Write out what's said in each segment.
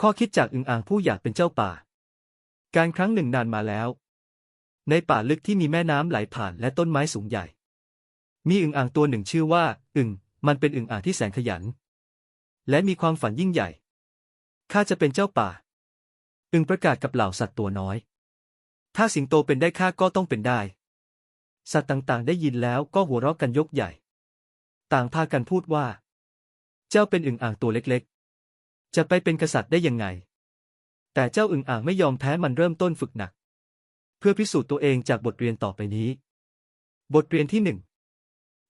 ข้อคิดจากอึงอ่างผู้อยากเป็นเจ้าป่า การครั้งหนึ่งนานมาแล้ว ในป่าลึกที่มีแม่น้ำไหลผ่านและต้นไม้สูงใหญ่ มีอึงอ่างตัวหนึ่งชื่อว่า อึงมันเป็นอึงอ่างที่แสนขยัน และมีความฝันยิ่งใหญ่ข้าจะเป็นเจ้าป่า อึงประกาศกับเหล่าสัตว์ตัวน้อย ถ้าสิงโตเป็นได้ข้าก็ต้องเป็นได้ สัตว์ต่างๆ ได้ยินแล้วก็หัวเราะกันยกใหญ่ ต่างพากันพูดว่า เจ้าเป็นอึงอ่างตัวเล็ก จะไปเป็นกษัตริย์ได้ยังไง แต่เจ้าอึงอ่างไม่ยอมแพ้มันเริ่มต้นฝึกหนัก เพื่อพิสูจน์ตัวเองจากบทเรียนต่อไปนี้ บทเรียนที่หนึ่ง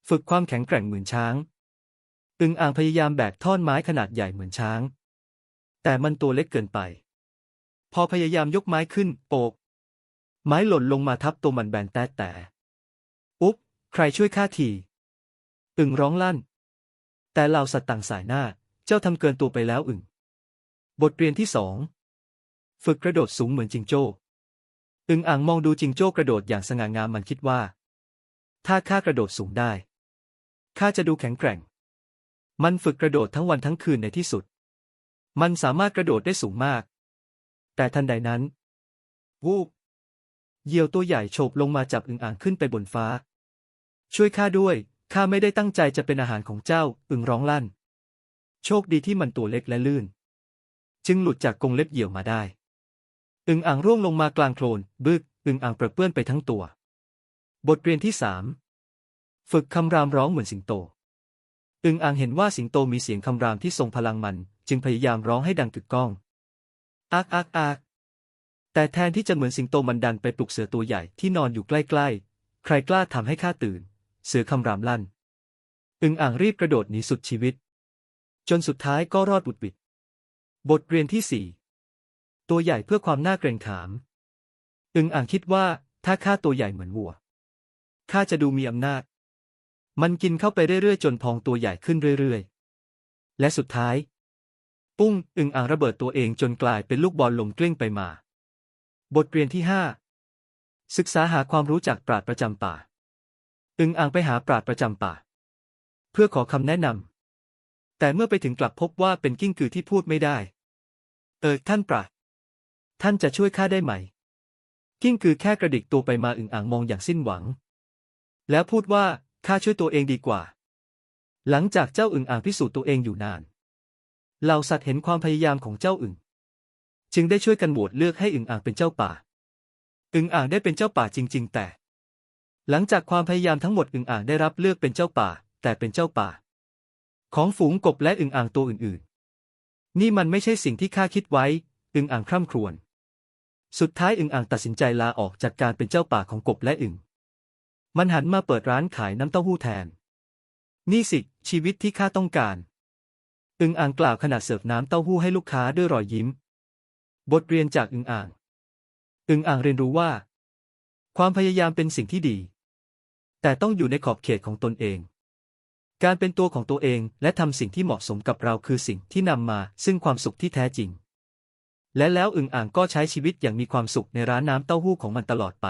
ฝึกความแข็งแกร่งเหมือนช้าง อึงอ่างพยายามแบกท่อนไม้ขนาดใหญ่เหมือนช้าง แต่มันตัวเล็กเกินไป พอพยายามยกไม้ขึ้นโปก ไม้หล่นลงมาทับตัวมันแบนแต๊ะแต่ อุ๊บ ใครช่วยข้าที อึ่งร้องลั่น แต่เหล่าสัตว์ต่างสายหน้า เจ้าทำเกินตัวไปแล้วอึ่ง บทเรียนที่สองฝึกกระโดดสูงเหมือนจิงโจ้ อึ่งอ่างมองดูจิงโจ้กระโดดอย่างสง่างามมันคิดว่า ถ้าข้ากระโดดสูงได้ ข้าจะดูแข็งแกร่ง มันฝึกกระโดดทั้งวันทั้งคืนในที่สุด มันสามารถกระโดดได้สูงมาก แต่ทันใดนั้น วูบ เหยี่ยวตัวใหญ่โฉบลงมาจับอึ่งอ่างขึ้นไปบนฟ้า ช่วยข้าด้วย ข้าไม่ได้ตั้งใจจะเป็นอาหารของเจ้า อึ่งร้องลั่น โชคดีที่มันตัวเล็กและลื่น จึงหลุดจากกรงเล็บเหยี่ยวมาได้อึงอ่างร่วงลงมากลางโคลน บึกอึงอ่างเปรอะเปื้อนไปทั้งตัว บทเรียนที่สามฝึกคำรามร้องเหมือนสิงโต อึงอ่างเห็นว่าสิงโตมีเสียงคำรามที่ทรงพลังมัน จึงพยายามร้องให้ดังกึกก้องอากอากอากแต่แทนที่จะเหมือนสิงโตมันดันไปปลุกเสือตัวใหญ่ที่นอนอยู่ใกล้ๆ ใครกล้าทำให้ข้าตื่น เสือคำรามลั่น อึงอ่างรีบกระโดดหนีสุดชีวิต จนสุดท้ายก็รอดบุดบิด บทเรียนที่สี่ตัวใหญ่เพื่อความน่าเกรงขาม อึงอ่างคิดว่าถ้าข้าตัวใหญ่เหมือนวัวข้าจะดูมีอำนาจ มันกินเข้าไปเรื่อยๆ จนพองตัวใหญ่ขึ้นเรื่อยๆ และสุดท้าย ปุ้งอึงอ่างระเบิดตัวเองจนกลายเป็นลูกบอลลมกลิ้งไปมา บทเรียนที่ห้าศึกษาหาความรู้จากปราดประจำป่า อึงอ่างไปหาปราดประจำป่า เพื่อขอคำแนะนำแต่เมื่อไปถึงกลับพบว่าเป็นกิ้งกือที่พูดไม่ได้ เออท่านปราดท่านจะช่วยข้าได้ไหม กิ้งกือแค่กระดิกตัวไปมาอึ่งอ่างมองอย่างสิ้นหวัง แล้วพูดว่าข้าช่วยตัวเองดีกว่า หลังจากเจ้าอึ่งอ่างพิสูจน์ตัวเองอยู่นานเหล่าสัตว์เห็นความพยายามของเจ้าอึ่ง จึงได้ช่วยกันโหวตเลือกให้อึ่งอ่างเป็นเจ้าป่า อึ่งอ่างได้เป็นเจ้าป่าจริง ๆ แต่ หลังจากความพยายามทั้งหมดอึ่งอ่างได้รับเลือกเป็นเจ้าป่า แต่เป็นเจ้าป่า ของฝูงกบและอึ่งอ่างตัวอื่นๆ นี่มันไม่ใช่สิ่งที่ข้าคิดไว้ อึงอ่างคร่ำครวญ สุดท้ายอึงอ่างตัดสินใจลาออกจากการเป็นเจ้าป่าของกบและอึง มันหันมาเปิดร้านขายน้ำเต้าหู้แทน นี่สิ ชีวิตที่ข้าต้องการ อึงอ่างกล่าวขณะเสิร์ฟน้ำเต้าหู้ให้ลูกค้าด้วยรอยยิ้ม บทเรียนจากอึงอ่าง อึงอ่างเรียนรู้ว่า ความพยายามเป็นสิ่งที่ดี แต่ต้องอยู่ในขอบเขตของตนเอง การเป็นตัวของตัวเองและทำสิ่งที่เหมาะสมกับเราคือสิ่งที่นำมา ซึ่งความสุขที่แท้จริง และแล้วอึ่งอ่างก็ใช้ชีวิตอย่างมีความสุขในร้านน้ำเต้าหู้ของมันตลอดไป